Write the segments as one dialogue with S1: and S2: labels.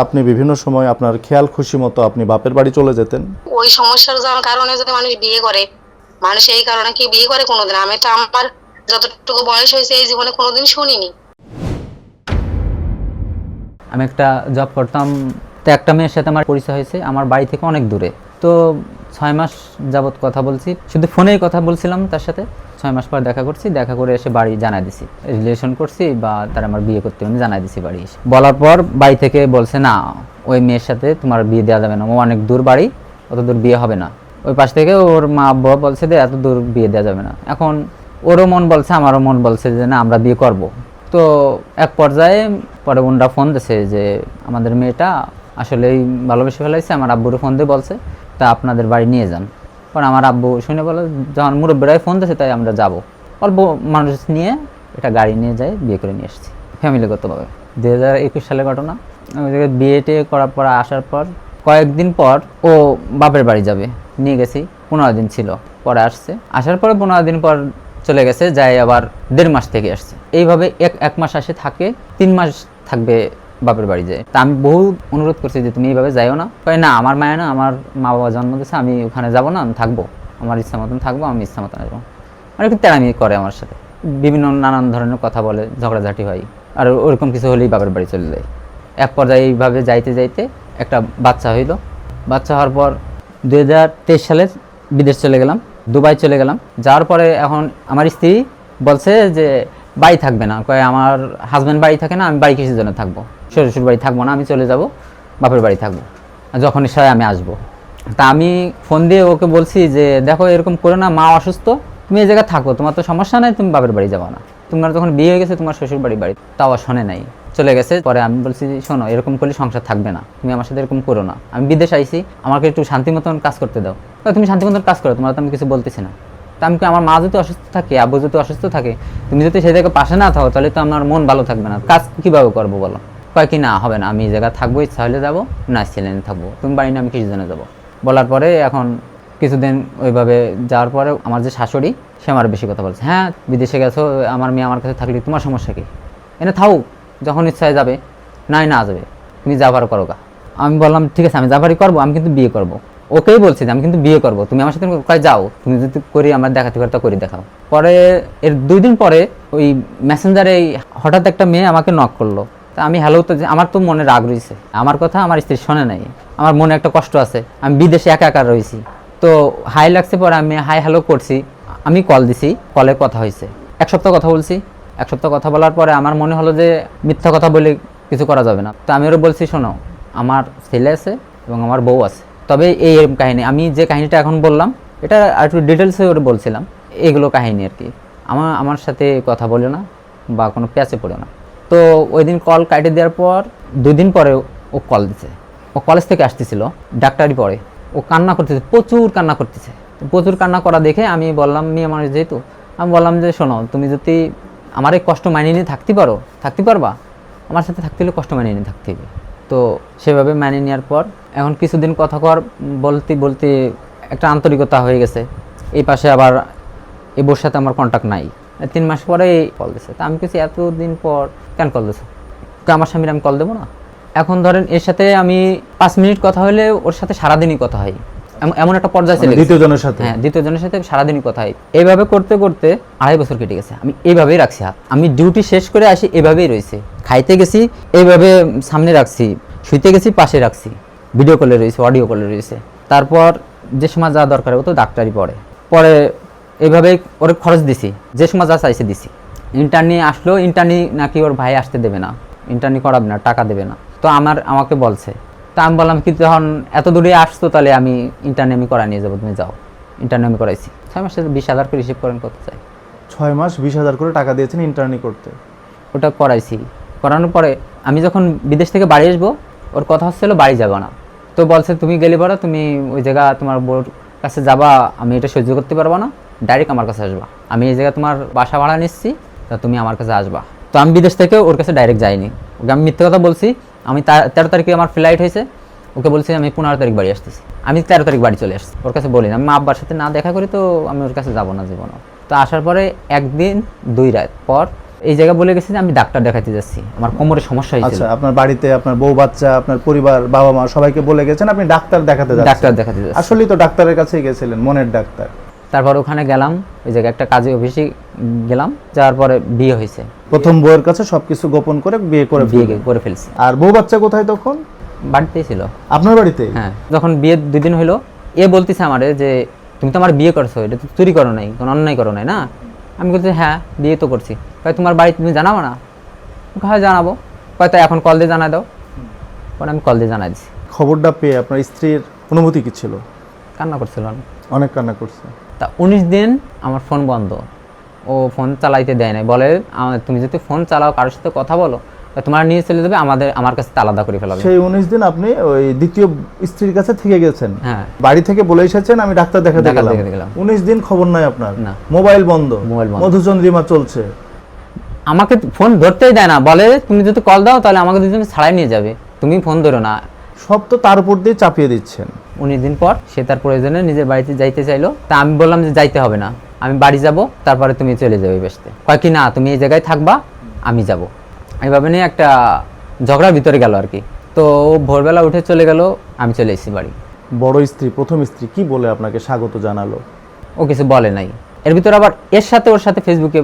S1: আপনি বিভিন্ন সময় আপনার খেয়াল খুশি মতো আপনি বাপের বাড়ি চলে যেতেন?
S2: ওই সমস্যার কারণে যদি মানুষ বিয়ে করে মানুষ এই কারণে কি বিয়ে করে কোনোদিন? আমি তো আমার যতটুকু বয়স হয়েছে এই জীবনে কোনোদিন শুনিনি।
S3: আমি একটা জব করতাম তো একটা মেয়ের সাথে আমার পরিচয় হয়েছে আমার বাড়ি থেকে অনেক দূরে। তো ছয় মাস যাবত কথা বলছি শুধু ফোনেই কথা বলছিলাম তার সাথে। ছয় মাস পর দেখা করছি, দেখা করে এসে বাড়ি জানাই দিছি। রিলেশন করছি বা তার আমার বিয়ে করতে আমি জানাই দিছি বাড়ি এসে। বলার পর বাড়ি থেকে বলছে, না, ওই মেয়ের সাথে তোমার বিয়ে দেওয়া যাবে না। ও অনেক দূর বাড়ি, অত দূর বিয়ে হবে না। ওই পাশ থেকে ওর মা আব্বা বলছে যে এত দূর বিয়ে দেওয়া যাবে না। এখন ওরও মন বলছে, আমারও মন বলছে যে, না, আমরা বিয়ে করব। তো এক পর্যায়ে পরে বোনরা ফোন দিছে যে, আমাদের মেয়েটা আসলেই ভালোবেসে ফেলাইছে। আমার আব্বুরও ফোন দিয়ে বলছে, তা আপনাদের বাড়ি নিয়ে যান। পরে আমার আব্বু শুনে বলে, যখন মুরব্বীরাই ফোন দিয়েছে তাই আমরা যাব। অল্প মানুষ নিয়ে এটা গাড়ি নিয়ে যাই, বিয়ে করে নিয়ে এসেছি, ফ্যামিলিগতভাবে। দু হাজার একুশ সালের ঘটনা। বিয়ে টিয়ে করার পর, আসার পর কয়েকদিন পর ও বাপের বাড়ি যাবে। নিয়ে গেছি, পনেরো দিন ছিল। পরে আসছে। আসার পরে পনেরো দিন পর চলে গেছে, যাই আবার দেড় মাস থেকে আসছে। এইভাবে এক এক মাস আসে, থাকে। তিন মাস থাকবে বাপের বাড়ি যায়। তা আমি বহু অনুরোধ করছি যে তুমি এইভাবে যাইও না। কয়, না, আমার মায়া না, আমার মা বাবা জন্ম দিয়েছে, আমি ওখানে যাব না, আমি থাকব। আমার ইচ্ছা মতন থাকব, আমি ইচ্ছা মতন আসব। মানে একটু তেরামি করে আমার সাথে। বিভিন্ন নানান ধরনের কথা বলে, ঝগড়াঝাটি হয়। আর ওরকম কিছু হলেই বাপের বাড়ি চলে যায়। এক পর্যায়ে এইভাবে যাইতে যাইতে একটা বাচ্চা হইল। বাচ্চা হওয়ার পর দুই হাজার তেইশ সালে বিদেশ চলে গেলাম, দুবাই চলে গেলাম। যাওয়ার পরে এখন আমার স্ত্রী বলছে যে বাড়ি থাকবে না। কয়, আমার হাজব্যান্ড বাড়ি থাকে না, আমি বাড়ি কিসের জন্য থাকব। শ্বশুর বাড়ি থাকব না, আমি চলে যাব, বাপের বাড়ি থাকব। যখন হয় আমি আসব। তা আমি ফোন দিয়ে ওকে বলছি যে, দেখো, এরকম করো না, মা অসুস্থ, তুমি এই জায়গায় থাকো, তোমার তো সমস্যা নাই, তুমি বাপের বাড়ি যাব না। তোমার যখন বিয়ে হয়ে গেছে, তোমার শ্বশুর বাড়ি বাড়ি। তাও শোনে নাই। চলে গেছে, পরে আমি বলছি, শোনো, এরকম করলে সংসার থাকবে না, তুমি আমার সাথে এরকম করো না। আমি বিদেশ আইছি, আমাকে একটু শান্তি মতন কাজ করতে দাও। তুমি শান্তি মতন কাজ করো, তোমার তো আমি কিছু বলতেছি না। তা আমি আমার মা যদি অসুস্থ থাকে, আব্বু যদি অসুস্থ থাকে, তুমি যদি জায়গায় পাশে না থাকো, তাহলে তো আমার মন ভালো থাকবে না। কাজ কীভাবে করব বলো? কয় কি, না, হবে না, আমি এই জায়গায় থাকব, ইচ্ছা হলে যাব, না ছেলে থাকব। তুমি বাড়ি না, আমি কিছু জন্য যাব। বলার পরে এখন কিছুদিন ওইভাবে যাওয়ার পরে আমার যে শাশুড়ি, সে আমার বেশি কথা বলছে। হ্যাঁ বিদেশে গেছো, আমার মেয়ে আমার কাছে থাকলে তোমার সমস্যা কি? এনে থাও, যখন ইচ্ছায় যাবে নাই না, যাবে। তুমি যাবার করো গা। আমি বললাম, ঠিক আছে, আমি যাবারই করব, আমি কিন্তু বিয়ে করব। ওকেই বলছি যে আমি কিন্তু বিয়ে করব। তুমি আমার সাথে কয় যাও। তুমি যদি করি, আমার দেখাতে পারো, তা করি দেখাও। পরে এর দুই দিন পরে ওই মেসেঞ্জারে হঠাৎ একটা মেয়ে আমাকে নক করল। তা আমি হ্যালো তো আমার তো মনে রাগ রয়েছে। আমার কথা আমার স্ত্রী শোনে নাই। আমার মনে একটা কষ্ট আছে। আমি বিদেশে একা একা রয়েছি। তো হাই লাগছে পরে আমি হাই হ্যালো করছি। আমি কল দিছি। কলে কথা হয়েছে। এক সপ্তাহ কথা বলছি। এক সপ্তাহ কথা বলার পরে আমার মনে হলো যে মিথ্যা কথা বলে কিছু করা যাবে না। তো আমি ওরা বলছি, শোনো, আমার ছেলে আছে এবং আমার বউ আছে। তবে এই এরকম কাহিনী। আমি যে কাহিনীটা এখন বললাম, এটা আর একটু ডিটেলসে ওরা বলছিলাম। এগুলো কাহিনী আর কি। আমার আমার সাথে কথা বলে না বা কোনো প্যাচে পড়ে না। তো ওই দিন কল কাটে দেওয়ার পর, দুই দিন পরে ও কল দিছে। ও কলেজ থেকে আসতেছিল, ডাক্তারি পড়ে। ও কান্না করতেছে, প্রচুর কান্না করতেছে। প্রচুর কান্না করা দেখে আমি বললাম, মেয়ে মানুষ যেহেতু। আমি বললাম যে, শোনো, তুমি যদি আমার এই কষ্ট মানিয়ে নিয়ে থাকতে পারো, থাকতে পারবা? আমার সাথে থাকতে হলে কষ্ট মানিয়ে নিয়ে থাকতে হবে। তো সেভাবে মানিয়ে নেওয়ার পর এখন কিছুদিন কথা কর বলতে বলতে একটা আন্তরিকতা হয়ে গেছে। এই পাশে আবার এই বোর সাথে আমার কন্ট্যাক্ট নাই। তিন মাস পরে কল দিছে। তা আমি কিছু এতদিন পর কেন কল দিছো? তো আমার স্বামীর আমি কল দেবো না? এখন ধরেন এর সাথে আমি পাঁচ মিনিট কথা হলে ওর সাথে সারাদিনই কথা হয়। এমন- একটা পর্যায়ে চলে গেছে।
S1: দ্বিতীয় জনের সাথে?
S3: হ্যাঁ দ্বিতীয় জনের সাথে সারাদিনই কথা হয় এইভাবে করতে করতে আড়াই বছর কেটে গেছে। আমি এইভাবেই রাখছি হাত। আমি ডিউটি শেষ করে আসি এভাবেই রয়েছে। খাইতে গেছি এইভাবে সামনে রাখছি। শুইতে গেছি পাশে রাখছি। ভিডিও কলে রয়েছে অডিও কলে রয়েছে। তারপর যে সময় যা দরকার ও তো ডাক্তারি পড়ে। পরে এইভাবে ওর খরচ দিছি। যে সময় যা চাইছে দিছি। ইন্টারনি আসলো ইন্টারনি নাকি ওর ভাই আসতে দেবে না। ইন্টারনি করাবে না টাকা দেবে না। তো আমার আমাকে বলছে তা আমি বললাম কি যখন এত দূরে আসতো তাহলে আমি ইন্টারনি আমি করা নিয়ে যাব তুমি যাও। ইন্টারনি আমি করাইছি। ছয় মাসে বিশ হাজার করে রিসিভ করেন করতে চাই?
S1: ছয় মাস বিশ হাজার করে টাকা দিয়েছেন ইন্টারনি করতে।
S3: ওটা করাইছি। করানোর পরে আমি যখন বিদেশ থেকে বাড়ি আসব ওর কথা হচ্ছিল বাড়ি যাব না। তো বলছে তুমি গেলে পরে তুমি ওই জায়গা তোমার বোর কাছে যাবা আমি এটা সহ্য করতে পারব না ডাইরেক্ট আমার কাছে আসবা। আমি এই জায়গায় তোমার বাসা ভাড়া নিচ্ছি তা তুমি আমার কাছে আসবা। তো আমি বিদেশ থেকে ওর কাছে ডাইরেক্ট যাইনি। ওকে আমি মিথ্যে কথা বলছি আমি তেরো তারিখে আমার ফ্লাইট হয়েছে। ওকে বলছি আমি পনেরো তারিখ বাড়ি আসতেছি। আমি তেরো তারিখ বাড়ি চলে আসছি। ওর কাছে বলি আমি মা আব্বার সাথে না দেখা করি তো আমি ওর কাছে যাব না জীবনও। তো আসার পরে একদিন দুই রাত পর এই জায়গায় বলে গেছে যে আমি ডাক্তার দেখাতে যাচ্ছি। আমার কোমরে সমস্যা হয়েছে
S1: আচ্ছা আপনার বাড়িতে আপনার বউ বাচ্চা আপনার পরিবার বাবা মা সবাইকে বলে গেছেন আপনি ডাক্তার দেখাতে যাচ্ছেন।
S3: ডাক্তার দেখাতে যাচ্ছি।
S1: আসলেই তো ডাক্তারের কাছেই গেছিলেন মনের ডাক্তার।
S3: তারপর ওখানে গেলাম ওই জায়গায় একটা কাজে অফিসে গেলাম যাওয়ার পরে বিয়ে হয়েছে।
S1: প্রথম বউয়ের কাছে সবকিছু গোপন করে বিয়ে করে
S3: বিয়ে করে ফেলছি।
S1: আর বউ বাচ্চা কোথায় তখন?
S3: বাড়িতেই ছিল।
S1: আপনার বাড়িতে?
S3: হ্যাঁ যখন বিয়ে দুই দিন হলো এ বলতেছে আমারে যে তুমি তো আমার বিয়ে করছ এটা তো চুরি করো নাই কোনো অন্যায় করো নাই না? আমি বলছি হ্যাঁ বিয়ে তো করছি। কয় তোমার বাড়ি তুমি জানাব না? হ্যাঁ জানাব। কয় তো এখন কল দিয়ে জানাই দাও। পরে আমি কল দিয়ে জানাই দিছি।
S1: খবরটা পেয়ে আপনার স্ত্রীর অনুভূতি কি ছিল?
S3: কান্না করছিল।
S1: অনেক কান্না করছে।
S3: তা উনিশ দিন আমার ফোন বন্ধ। ও ফোন চালাইতে দেয় নাই। বলে তুমি যদি ফোন চালাও কারোর সাথে কথা বলো তা তোমার নিয়ে চলে যাবে আমাদের আমার কাছে আলাদা করে ফেলা
S1: সেই উনিশ দিন আপনি ওই দ্বিতীয় স্ত্রীর কাছে থেকে গেছেন।
S3: হ্যাঁ।
S1: বাড়ি থেকে বলে এসেছেন আমি ডাক্তার
S3: দেখাতে গেলাম।
S1: উনিশ দিন খবর নাই আপনার?
S3: না।
S1: মোবাইল বন্ধ।
S3: মোবাইল বন্ধ।
S1: মধুচন্দ্রিমা চলছে।
S3: আমাকে ফোন ধরতেই দেয় না। বলে তুমি যদি কল দাও তাহলে আমাকে দুজন ছাড়াই নিয়ে যাবে। তুমি ফোন ধরো না।
S1: সব তো তার উপর দিয়ে চাপিয়ে দিচ্ছেন।
S3: উনিশ দিন পর সে তার প্রয়োজনে নিজের বাড়িতে যাইতে চাইলো। তা আমি বললাম যে যাইতে হবে না। আমি বাড়ি যাব তারপরে তুমি চলে যাবে বেসতে কয় কি না তুমি এই জায়গায় থাকবা আমি যাব। এইভাবে নিয়ে একটা ঝগড়ার ভিতরে গেল আর কি। তো ভোরবেলা উঠে চলে গেল আমি চলে এসেছি বাড়ি।
S1: বড় স্ত্রী প্রথম স্ত্রী কি বলে আপনাকে স্বাগত জানালো?
S3: ও কিছু বলে নাই। এর ভিতরে আবার এর সাথে ওর সাথে ফেসবুকে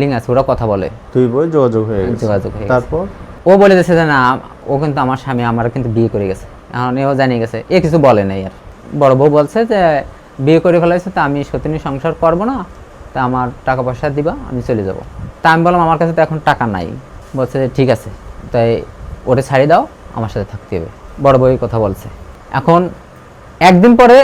S3: লিঙ্ক আছে ওরা কথা বলে।
S1: দুই বই যোগাযোগ হয়ে গেছে।
S3: যোগাযোগ হয়ে।
S1: তারপর?
S3: ও বলে দিয়েছে যে না ও কিন্তু আমার স্বামী আমার কিন্তু বিয়ে করে গেছে। এখন এও জানিয়ে গেছে এ কিছু বলে নাই আর। বড় বউ বলছে যে বিয়ে করে ফেলাইছে তা আমি সত্যি সংসার করব না তা আমার টাকা পয়সা দিবা আমি চলে যাব। তা আমি বললাম আমার কাছে তো এখন টাকা নাই। বলছে যে ঠিক আছে তাই ওটা ছাড়িয়ে দাও আমার সাথে থাকতে হবে। বড় বউ কথা বলছে। এখন একদিন পরে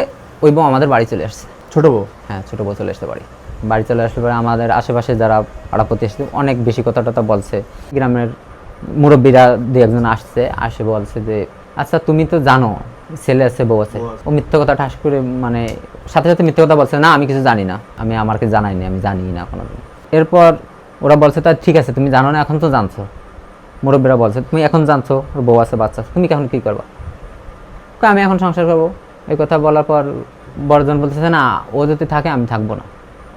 S3: ওই বউ আমাদের বাড়ি চলে আসছে।
S1: ছোট বউ?
S3: হ্যাঁ ছোটো বউ চলে আসতে পারি। বাড়ি চলে আসলে পরে আমাদের আশেপাশে যারা পাড়াপতি আসছে অনেক বেশি কথা টথা বলছে। গ্রামের মুরব্বীরা দু একজন আসছে আসে বলছে যে আচ্ছা তুমি তো জানো ছেলে আছে বউ আছে। ও মিথ্যা কথা ঠাস করে মানে সাথে সাথে মিথ্যা কথা বলছে না আমি কিছু জানি না আমি আমাকে জানাইনি আমি জানি না কোনো এরপর ওরা বলছে তা ঠিক আছে তুমি জানো না এখন তো জানছো। মুরব্বীরা বলছে তুমি এখন জানছো ওর বউ আছে বাচ্চা তুমি এখন কি করবা? আমি এখন সংসার করব। এই কথা বলার পর বড়জন বলতেছে না ও যদি থাকে আমি থাকব না।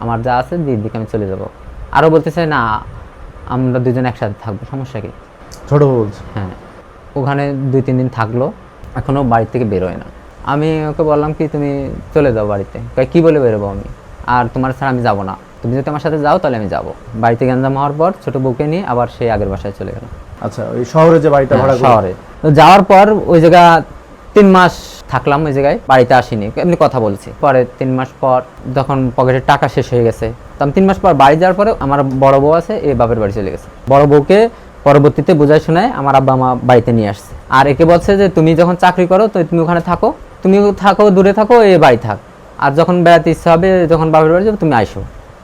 S3: আমার যা আছে দিদির দিকে আমি চলে যাব। আরও বলতেছে না আমরা দুজন একসাথে থাকব সমস্যা কি?
S1: ছোট বলছে।
S3: হ্যাঁ ওখানে দুই তিন দিন থাকল এখনও বাড়ি থেকে বেরোয় না। আমি ওকে বললাম কি তুমি চলে যাও বাড়িতে। কয় কি বলে বেরোবো আমি? আর তোমার ছাড়া আমি যাব না। তুমি যদি আমার সাথে যাও তাহলে আমি যাব। বাড়িতে গ্যাঞ্জাম হওয়ার পর ছোটো বউকে নিয়ে আবার সেই আগের বাসায় চলে গেল।
S1: আচ্ছা ওই শহরে যে বাড়িটা ভাড়া
S3: হ্যাঁ, শহরে। তো যাওয়ার পর ওই জায়গা তিন মাস থাকলাম ওই জায়গায় বাড়িতে আসিনি। এমনি কথা বলছি। পরে তিন মাস পর যখন পকেটের টাকা শেষ হয়ে গেছে তো আমি তিন মাস পর বাড়ি যাওয়ার পরে আমার বড় বউ আছে এই বাপের বাড়ি চলে গেছে। বড় বউকে পরবর্তীতে বোঝায় শোনায় আমার আব্বা মা বাড়িতে নিয়ে আসছে। আর একে বলছে যে, তুমি যখন চাকরি করো, তো তুমি ওখানে থাকো। তুমি থাকো, দূরে থাকো, এ বাড়ি থাক। আর যখন বেড়াতে ইচ্ছা হবে, যখন বাপের বাড়ি যাবে, তুমি আইসো।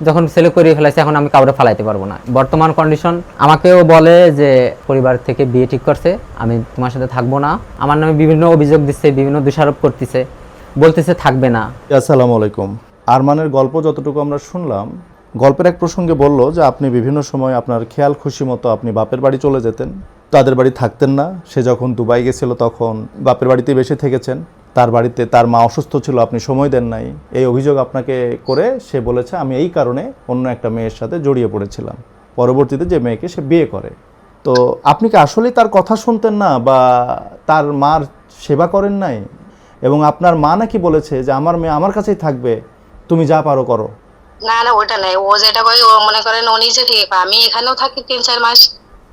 S3: যখন ছেলে করিয়ে ফেলাইছে, এখন আমি কাউরে ফালাইতে পারব না। বর্তমান কন্ডিশন আমাকেও বলে যে, পরিবার থেকে বিয়ে ঠিক করছে, আমি তোমার সাথে থাকব না। আমার নামে বিভিন্ন অভিযোগ দিচ্ছে, বিভিন্ন দোষারোপ করতেছে। বলতেছে থাকবে না।
S1: আসসালামু আলাইকুম। আরমানের গল্প যতটুকু আমরা শুনলাম গল্পের এক প্রসঙ্গে বলল যে আপনি বিভিন্ন সময় আপনার খেয়াল খুশি মতো আপনি বাপের বাড়ি চলে যেতেন। তাদের বাড়ি থাকতেন না। সে যখন দুবাই গেছিল তখন বাপের বাড়িতে বেশি থেকেছেন। তার বাড়িতে তার মা অসুস্থ ছিল, আপনি সময় দেন নাই। এই অভিযোগ আপনাকে করে সে বলেছে, আমি এই কারণে অন্য একটা মেয়ের সাথে জড়িয়ে পড়েছিলাম। পরবর্তীতে যে মেয়েকে সে বিয়ে করে। তো আপনি কি আসলেই তার কথা শুনতেন না বা তার মার সেবা করেন নাই? এবং আপনার মা নাকি বলেছে যে, আমার মেয়ে আমার কাছেই থাকবে। তুমি যা পারো করো।
S2: না না ওটা নাই। ও যেটা কয় ও মনে করেন ও নিজে থেকে। আমি এখানেও থাকি তিন চার মাস।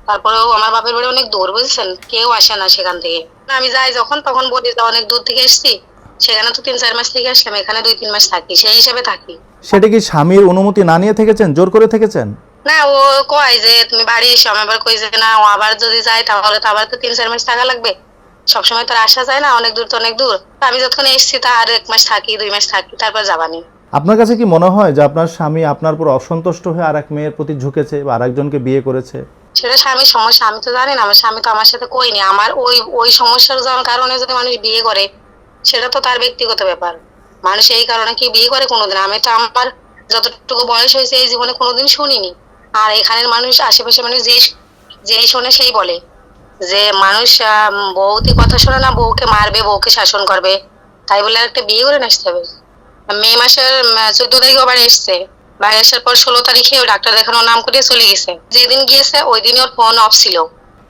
S2: তারপরেও আমার বাপের বাড়ি অনেক দূর বুঝছেন? কেউ আসে না সেখান থেকে। আমি যাই যখন তখন বলি যে অনেক দূর থেকে এসেছি। সেখানে তো তিন চার মাস থেকে আসলাম। এখানে দুই তিন মাস থাকি। সেই হিসাবে থাকি।
S1: সেটা কি স্বামীর অনুমতি না নিয়ে থেকেছেন? জোর করে থেকেছেন?
S2: না ও কয় যে তুমি বাড়ি এসো। আমি আবার কই যে না ও আবার যদি যায় তাহলে তো আবার তো তিন চার মাস থাকা লাগবে। সবসময় তো আর আসা যায় না অনেক দূর তো অনেক দূর। আমি যতক্ষণ এসছি তা আর এক মাস থাকি দুই মাস থাকি তারপর যাবানি
S1: আপনার কাছে কি মনে হয় যে আপনার স্বামী আপনার উপর অসন্তুষ্ট হয়ে আর এক মেয়ের প্রতি ঝুঁকেছে বা আরেকজনকে বিয়ে করেছে?
S2: সেটা স্বামীর সমস্যা, আমি তো জানি না, আমার স্বামী তো আমার সাথে কইনি। আমার ওই ওই সমস্যার কারণে যদি মানুষ বিয়ে করে, সেটা তো তার ব্যক্তিগত ব্যাপার। মানুষ এই কারণে কি বিয়ে করে কোনোদিন? আমি তো আমার যতটুকু বয়স হয়েছে এই জীবনে কোনোদিন শুনিনি। আর এখানের মানুষ আশেপাশে মানুষ যে যেই শোনে সেই বলে। যে মানুষ বউতি কথা শোনে না, বউকে মারবে, বউকে শাসন করবে। তাই বলে একটা বিয়ে করে আসতে হবে। মে মাসের চোদ্দ তারিখ আবার এসছে। বাইরে আসার পর ষোলো তারিখে ডাক্তার দেখানোর নাম করে চলে গেছে। যেদিন গিয়েছে ওই দিনই ওর ফোন অফ ছিল।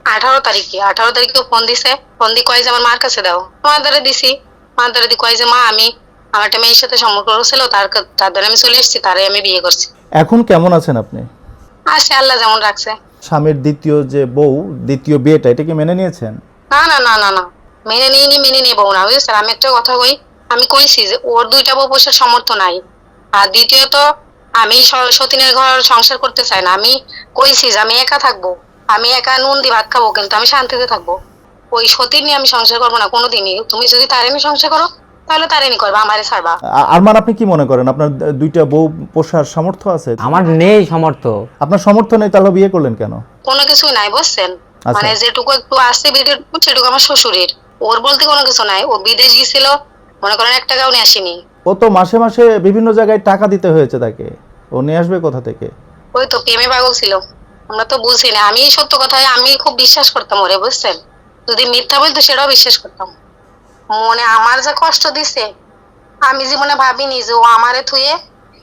S2: আঠারো তারিখে আঠারো তারিখে ফোন দিছে। ফোন দিয়ে কয় যে আমার মার কাছে দাও। মার দ্বারা দিছি। মার দ্বারা দিয়ে কয় যে মা আমি আমার একটা মেয়ের সাথে সম্পর্ক ছিল তার তার দ্বারা আমি চলে এসেছি তারে আমি বিয়ে করছি।
S1: এখন কেমন আছেন আপনি?
S2: আসে আল্লাহ যেমন রাখছে।
S1: স্বামীর দ্বিতীয় যে বউ দ্বিতীয় বিয়েটা এটা কি মেনে নিয়েছেন?
S2: না না না না না। মেনে নিয়ে নি মেনে নেব না বুঝছেন? আমি একটা কথা কই আমি কইছি যে ওর দুইটা বউ পোষার সামর্থ্য নাই। আর দ্বিতীয়ত আমি সতীনের ঘর সংসার করতে চাই না। আমি কইছি যে আমি একা থাকব। আমি একা নুন দিয়ে ভাত খাব কিন্তু আমি শান্তিতে থাকব। ওই সতীন নিয়ে আমি সংসার করব না কোনোদিনই। তুমি যদি তারে নিয়ে সংসার করো তাহলে তারে নিয়ে করবা আমারে ছাড়বা।
S1: আরমান আপনি কি মনে করেন? আপনার দুইটা বউ পোষার সামর্থ্য আছে?
S3: আমার নেই সামর্থ্য।
S1: আপনার সামর্থ্য নেই তাহলে বিয়ে করলেন কেন?
S2: কোনো কিছুই নাই বুঝছেন?
S1: আচ্ছা।
S2: মানে যেটুকু একটু আসছে বিদেশ সেটুকু আমার শ্বশুরের। ওর বলতে কোনো কিছু নাই। ও বিদেশ গেছিল মনে করেন এক টাকাও নিয়ে আসেনি।
S1: ও তো মাসে মাসে বিভিন্ন জায়গায় টাকা দিতে হয়েছে তাকে। ও নিয়ে আসবে কোথা থেকে?
S2: ওই তো প্রেমে পাগল ছিল। আমরা তো বুঝি না। আমি সত্য কথা আমি খুব বিশ্বাস করতাম ওরে বুঝছেন? যদি মিথ্যা বলতো সেটাও বিশ্বাস করতাম। মনে আমার যা কষ্ট দিছে আমি জীবনে ভাবিনি যে ও আমারে থুয়ে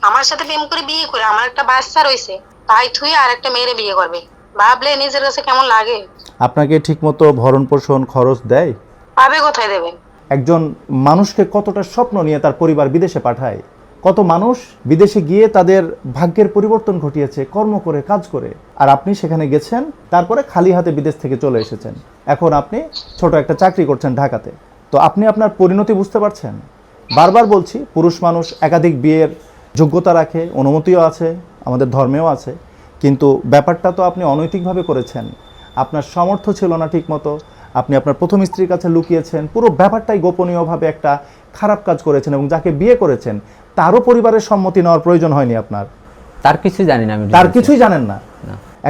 S2: আমার সাথে প্রেম করে বিয়ে করে আমার একটা বাচ্চা রয়েছে তাই থুয়ে আর একটা মেয়েরে বিয়ে করবে। ভাবলে নিজের কাছে কেমন লাগে?
S1: আপনাকে ঠিকমতো ভরণ পোষণ খরচ দেয়?
S2: পাবে কোথায় দেবেন?
S1: একজন মানুষকে কতটা স্বপ্ন নিয়ে তার পরিবার বিদেশে পাঠায়? কত মানুষ বিদেশে গিয়ে তাদের ভাগ্যের পরিবর্তন ঘটিয়েছে, কর্ম করে, কাজ করে, আর আপনি সেখানে গেছেন, তারপরে খালি হাতে বিদেশ থেকে চলে এসেছেন। এখন আপনি ছোট একটা চাকরি করছেন ঢাকাতে। তো আপনি আপনার পরিণতি বুঝতে পারছেন? বারবার বলছি, পুরুষ মানুষ একাধিক বিয়ের যোগ্যতা রাখে, অনুমতিও আছে, আমাদের ধর্মেও আছে। কিন্তু ব্যাপারটা তো আপনি অনৈতিকভাবে করেছেন। আপনার সামর্থ্য ছিল না ঠিকমতো আপনি আপনার প্রথম স্ত্রীর কাছে লুকিয়েছেন পুরো ব্যাপারটাই গোপনীয়ভাবে একটা খারাপ কাজ করেছেন এবং যাকে বিয়ে করেছেন তারও পরিবারের সম্মতি নেওয়ার প্রয়োজন হয়নি আপনার।
S3: তার কিছুই জানি না আমি
S1: তার কিছুই জানেন না।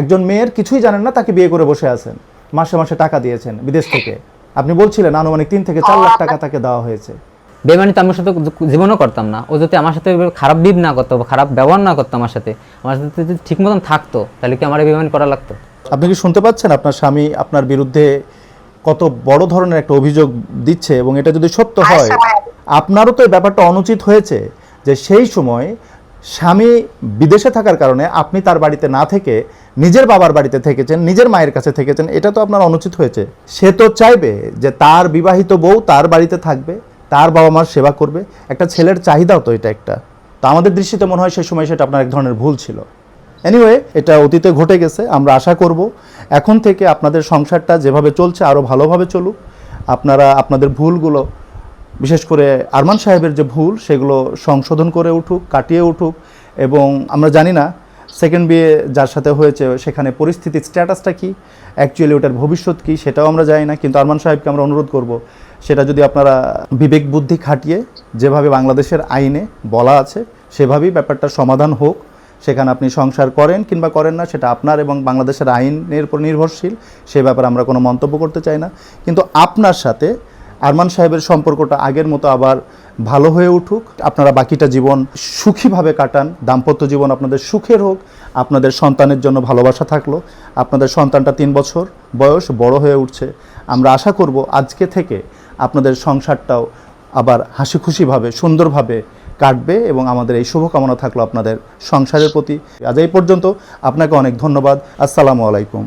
S1: একজন মেয়ের কিছুই জানেন না তাকে বিয়ে করে বসে আছেন। মাসে মাসে টাকা দিয়েছেন বিদেশ থেকে। আপনি বলছিলেন আনুমানিক তিন থেকে চার লাখ টাকা তাকে দেওয়া হয়েছে।
S3: বেমানি তো আমার সাথে জীবনও করতাম না। ও যদি আমার সাথে খারাপ বিব না করতো খারাপ ব্যবহার না করতো আমার সাথে আমার সাথে যদি ঠিক মতন থাকতো তাহলে কি আমার এই বেমানি করা লাগতো?
S1: আপনি কি শুনতে পাচ্ছেন আপনার স্বামী আপনার বিরুদ্ধে কত বড় ধরনের একটা অভিযোগ দিচ্ছে এবং এটা যদি সত্য হয় আপনারও তো এই ব্যাপারটা অনুচিত হয়েছে যে সেই সময় স্বামী বিদেশে থাকার কারণে আপনি তার বাড়িতে না থেকে নিজের বাবার বাড়িতে থেকেছেন নিজের মায়ের কাছে থেকেছেন এটা তো আপনার অনুচিত হয়েছে। সে তো চাইবে যে তার বিবাহিত বউ তার বাড়িতে থাকবে তার বাবা মার সেবা করবে। একটা ছেলের চাহিদাও তো এটা একটা। তো আমাদের দৃষ্টিতে মনে হয় সেই সময় সেটা আপনার এক ধরনের ভুল ছিল। এনিওয়ে এটা অতীতে ঘটে গেছে, আমরা আশা করব। এখন থেকে আপনাদের সংসারটা যেভাবে চলছে আরও ভালোভাবে চলুক। আপনারা, আপনাদের ভুলগুলো, বিশেষ করে আরমান সাহেবের যে ভুল, সেগুলো সংশোধন করে উঠুক, কাটিয়ে উঠুক। এবং আমরা জানি না সেকেন্ড বিয়ে যার সাথে হয়েছে, সেখানে পরিস্থিতির স্ট্যাটাসটা কি? অ্যাকচুয়ালি ওটার ভবিষ্যৎ কি? সেটাও আমরা জানি না, কিন্তু আরমান সাহেবকে আমরা অনুরোধ করব, সেটা যদি আপনারা বিবেক বুদ্ধি খাটিয়ে, যেভাবে বাংলাদেশের আইনে বলা আছে, সেভাবেই ব্যাপারটা সমাধান হোক। সেখানে আপনি সংসার করেন কিংবা করেন না, সেটা আপনার এবং বাংলাদেশের আইনের উপর নির্ভরশীল, সে ব্যাপারে আমরা কোনো মন্তব্য করতে চাই না। কিন্তু আপনার সাথে আরমান সাহেবের সম্পর্কটা আগের মতো আবার ভালো হয়ে উঠুক। আপনারা বাকিটা জীবন সুখীভাবে কাটান, দাম্পত্য জীবন আপনাদের সুখের হোক, আপনাদের সন্তানের জন্য ভালোবাসা থাকল, আপনাদের সন্তানটা তিন বছর বয়স বড় হয়ে উঠছে। আমরা আশা করব আজকে থেকে আপনাদের সংসারটাও আবার হাসি খুশিভাবে সুন্দরভাবে কাটবে এবং আমাদের এই শুভকামনা থাকল আপনাদের সংসারের প্রতি। আজ এই পর্যন্ত আপনাকে অনেক ধন্যবাদ। আসসালামু আলাইকুম।